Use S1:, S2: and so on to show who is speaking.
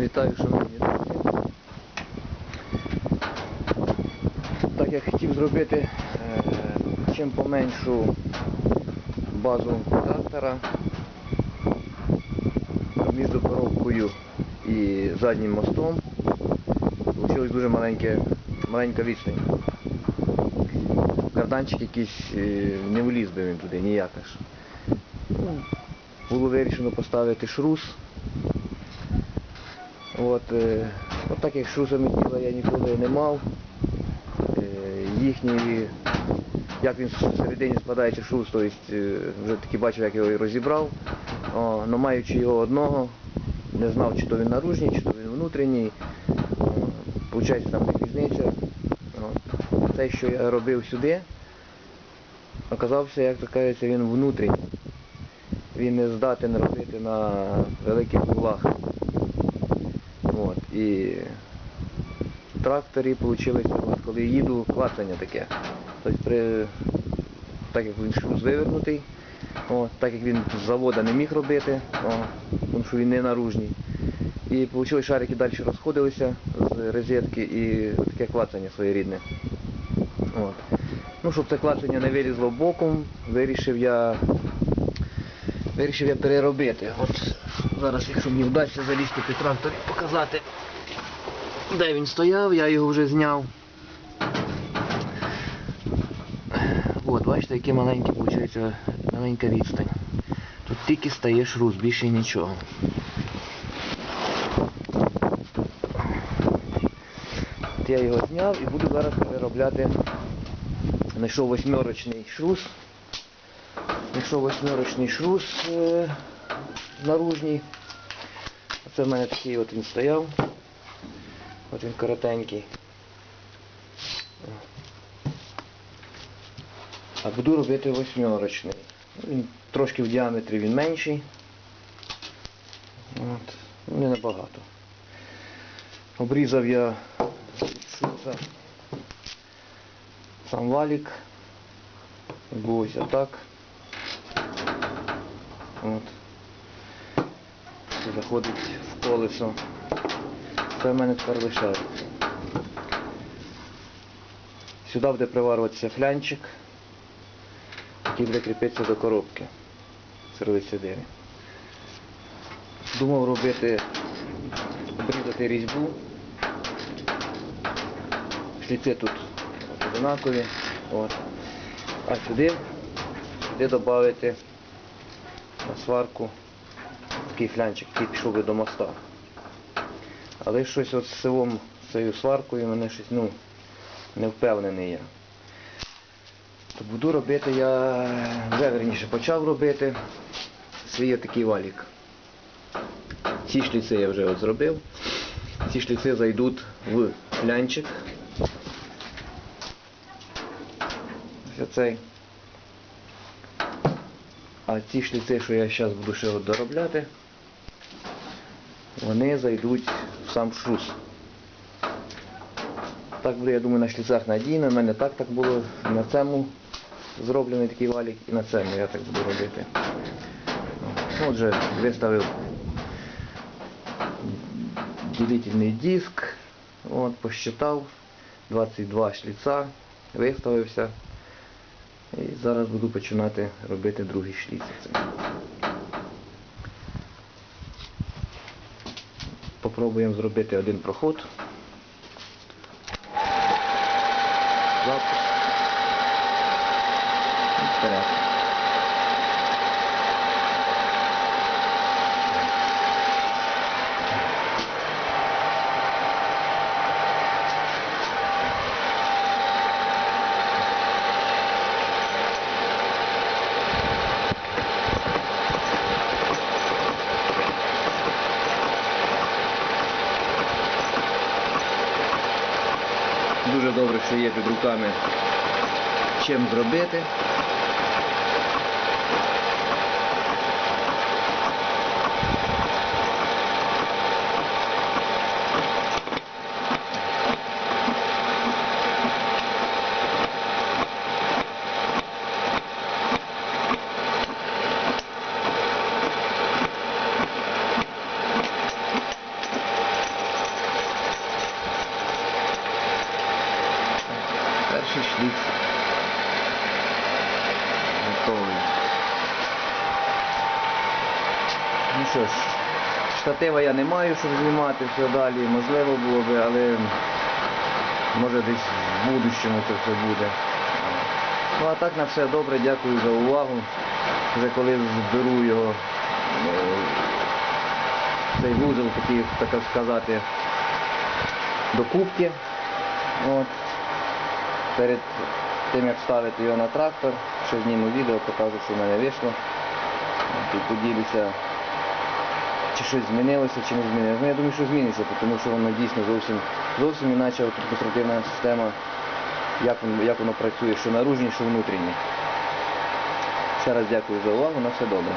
S1: Вітаю, шановні друзі. Так я хотів зробити е, чим поменшу базу трактора між коробкою і заднім мостом. Получилось дуже маленьке, маленька відстань. Карданчик якийсь е, не вліз би він туди ніяк аж. Було вирішено поставити шрус. От, е, от так як шрусами діла я ніколи не мав. Е, їхній, як він всередині складається шрус, то есть, е, вже таки бачив, як його розібрав. О, но маючи його одного, не знав, чи то він наружній, чи то він внутрішній. Получається там різниця. Те, що я робив сюди, оказався, як то кажеться, він внутрішній. Він не здатен робити на великих углах. От, і в тракторі вийшло, коли їду, клацання таке. Тобто при, так як він шрус вивернутий, от, так як він з завода не міг робити, о, тому що він не наружній. І вийшло, шарики далі розходилися з розетки і таке клацання своєрідне. От. Ну, щоб це клацання не вилізло боком, вирішив я вирішив я переробити. От зараз, якщо мені вдасться залізти під трактор і показати, де він стояв, я його вже зняв. От, бачите, який маленький, виходить, маленька відстань. Тут тільки стає шрус, більше нічого. От я його зняв і буду зараз переробляти. Знайшов восьмерочний шрус. Знайшов восьмерочний шрус е, наружній. Оце в мене такий от він стояв. От він коротенький. А буду робити восьмерочний. Він трошки в діаметрі він менший. От. Ну, не набагато. Обрізав я сам валік. Ось отак. От. Заходить в колесо. Це в мене тепер лишається. Сюди буде приварюватися флянчик, який буде кріпитися до коробки сервісидири. Думав робити, обрізати різьбу. Шліци тут одинакові. От. А сюди, сюди додати на сварку такий флянчик, який пішов би до моста. Але щось от з цивом, з цією сваркою мене щось ну, не впевнений я. То буду робити я, вже верніше почав робити свій такий валік. Ці шліци я вже от зробив. Ці шліци зайдуть в флянчик. Ось оцей. А ці шліци, що я зараз буду ще доробляти, вони зайдуть в сам шрус. Так буде, я думаю, на шліцах надійно. У мене так так було на цьому зроблений такий валік і на цьому я так буду робити. Ну, Отже, виставив ділительний диск, от, посчитав 22 шліца, виставився. І зараз буду починати робити другий шліц. Попробуємо зробити один проход. Запуск. Вперед. Дуже добре, що є під руками чим зробити. перший шліц готовий. Ну що ж, штатива я не маю, щоб знімати все далі, можливо було би, але може десь в будущому це все буде. Ну а так на все добре, дякую за увагу. Вже коли зберу його ну, цей вузол, такий, так сказати, до купки От. Перед тим як ставити його на трактор, ще зніму відео, покажу, що в мене вийшло. І поділюся, чи щось змінилося, чи не змінилося. Ну, я думаю, що зміниться, тому що воно дійсно зовсім, зовсім іначе конструктивна система, як, воно- як воно працює, що наружні, що внутрішні. Ще раз дякую за увагу, на все добре.